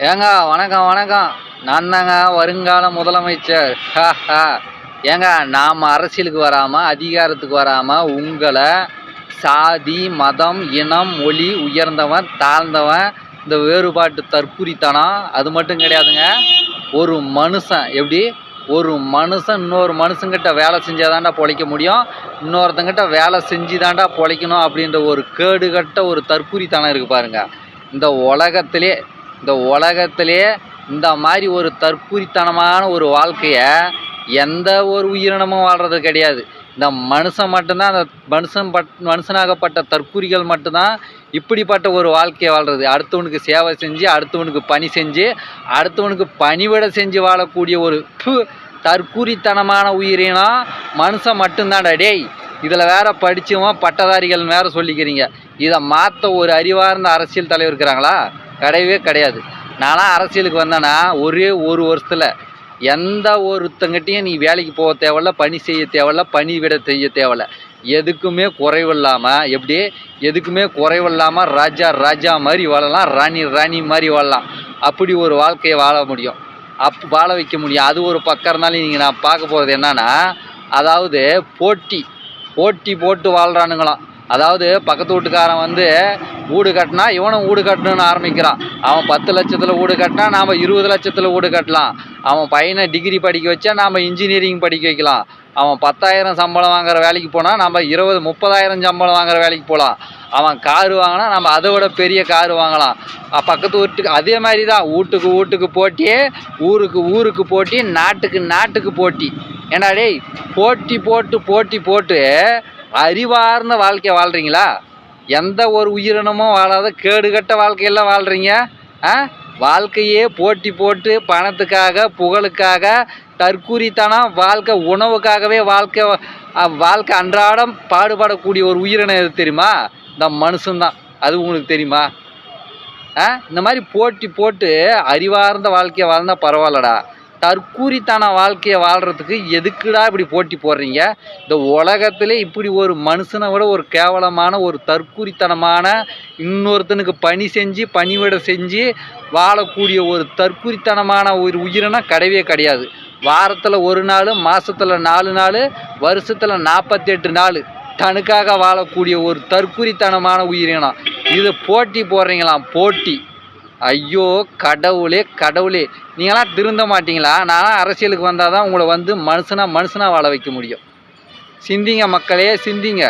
ஏங்க வணக்கம் வணக்கம். நான் தாங்க வருங்கால முதலமைச்சர். ஹா, ஏங்க நாம் அரசியலுக்கு வராமல் அதிகாரத்துக்கு வராமல் உங்களை சாதி மதம் இனம் மொழி உயர்ந்தவன் தாழ்ந்தவன் இந்த வேறுபாட்டு தற்குறித்தனம் அது மட்டும் கிடையாதுங்க. ஒரு மனுஷன் எப்படி? ஒரு மனுஷன் இன்னொரு மனுஷங்கிட்ட வேலை செஞ்சாதாண்டா பொழைக்க முடியும். இன்னொருத்தங்கிட்ட வேலை செஞ்சு தாண்டா பொழைக்கணும் அப்படின்ற ஒரு கேடுகட்ட ஒரு தற்குறித்தனம் இருக்குது பாருங்க. இந்த உலகத்திலே இந்த உலகத்திலே இந்த மாதிரி ஒரு தற்குறித்தனமான ஒரு வாழ்க்கையை எந்த ஒரு உயிரினமும் வாழ்கிறது கிடையாது. இந்த மனுஷன் மட்டும்தான் அந்த மனுஷன் பட் மனுஷனாகப்பட்ட தற்குறிகள் மட்டும்தான் இப்படிப்பட்ட ஒரு வாழ்க்கையை வாழ்கிறது அடுத்தவனுக்கு சேவை செஞ்சு அடுத்தவனுக்கு பணி செஞ்சு அடுத்தவனுக்கு பணிவிட செஞ்சு வாழக்கூடிய ஒரு ப்பு, தற்குறித்தனமான உயிரினம் மனுஷன் மட்டும்தான்டா. டேய் இதில் வேற படித்தவன் பட்டதாரிகள் வேற சொல்லிக்கிறீங்க. இதை மாற்ற ஒரு அறிவார்ந்த அரசியல் தலைவர் இருக்கிறாங்களா? கிடையவே கிடையாது. நான்லாம் அரசியலுக்கு வந்தேன்னா ஒரே ஒரு வருஷத்தில் எந்த ஒருத்தங்கிட்டையும் நீ வேலைக்கு போக தேவையில்ல பணி செய்ய தேவையில்ல பணி விட செய்ய தேவையில்ல. எதுக்குமே குறைவில்லாமல் எப்படி எதுக்குமே குறைவில்லாமல் ராஜா ராஜா மாதிரி வாழலாம் ராணி ராணி மாதிரி வாழலாம். அப்படி ஒரு வாழ்க்கையை வாழ முடியும். அப் வாழ வைக்க முடியும். அது ஒரு பக்கம் இருந்தாலும் நீங்கள் நான் பார்க்க போகிறது என்னென்னா அதாவது போட்டி போட்டி போட்டு வாழ்கிறானுங்களாம் அதாவது பக்கத்து வீட்டுக்காரன் வந்து வீடு கட்டினா இவனும் வீடு கட்டணும்னு ஆரம்பிக்கிறான். அவன் பத்து லட்சத்தில் வீடு கட்டினா நாம் இருபது லட்சத்தில் வீடு கட்டலாம். அவன் பையனை டிகிரி படிக்க வச்சா நாம் இன்ஜினியரிங் படிக்க வைக்கலாம். அவன் பத்தாயிரம் சம்பளம் வாங்குற வேலைக்கு போனால் நம்ம இருபது முப்பதாயிரம் சம்பளம் வாங்குற வேலைக்கு போகலாம் அவன் காரு வாங்கினா நம்ம அதை விட பெரிய காரு வாங்கலாம். பக்கத்து வீட்டுக்கு அதே மாதிரி தான் வீட்டுக்கு வீட்டுக்கு போட்டி ஊருக்கு ஊருக்கு போட்டி நாட்டுக்கு நாட்டுக்கு போட்டி. ஏன்னா டேய் போட்டி போட்டு போட்டி போட்டு அறிவார்ந்த வாழ்க்கையை வாழ்கிறீங்களா எந்த ஒரு உயிரினமும் வாழாத கேடுகட்ட வாழ்க்கையெல்லாம் வாழ்கிறீங்க ஆ? வாழ்க்கையே போட்டி போட்டு பணத்துக்காக புகழுக்காக தற்கூறித்தனம் வாழ்க்கை உணவுக்காகவே வாழ்க்கை வாழ்க்கை அன்றாடம் பாடுபடக்கூடிய ஒரு உயிரினம் எது தெரியுமா? இந்த மனுஷன்தான் அது உங்களுக்கு தெரியுமா? ஆ? இந்த மாதிரி போட்டி போட்டு அறிவார்ந்த வாழ்க்கையை வாழ்ந்தால் பரவாயில்லடா. தற்கூரித்தன வாழ்க்கையை வாழ்கிறதுக்கு எதுக்குடா இப்படி போட்டி போடுறீங்க? இந்த உலகத்திலே இப்படி ஒரு மனுஷனை விட ஒரு கேவலமான ஒரு தற்கூரித்தனமான இன்னொருத்தனுக்கு பணி செஞ்சு பணிவிட செஞ்சு வாழக்கூடிய ஒரு தற்கூரித்தனமான ஒரு உயிரினா கிடையவே கிடையாது. வாரத்தில் ஒரு நாள் மாதத்தில் நாலு நாள் வருஷத்தில் நாற்பத்தெட்டு நாள் தனுக்காக வாழக்கூடிய ஒரு தற்கூரித்தனமான உயிரினம். இது போட்டி போடுறீங்களாம் போட்டி. ஐயோ கடவுளே கடவுளே. நீங்களாம் திருந்த மாட்டீங்களா? நான் அரசியலுக்கு வந்தால் தான் உங்களை வந்து மனுஷனாக மனுஷனாக வாழ வைக்க முடியும். சிந்திங்க மக்களே சிந்திங்க.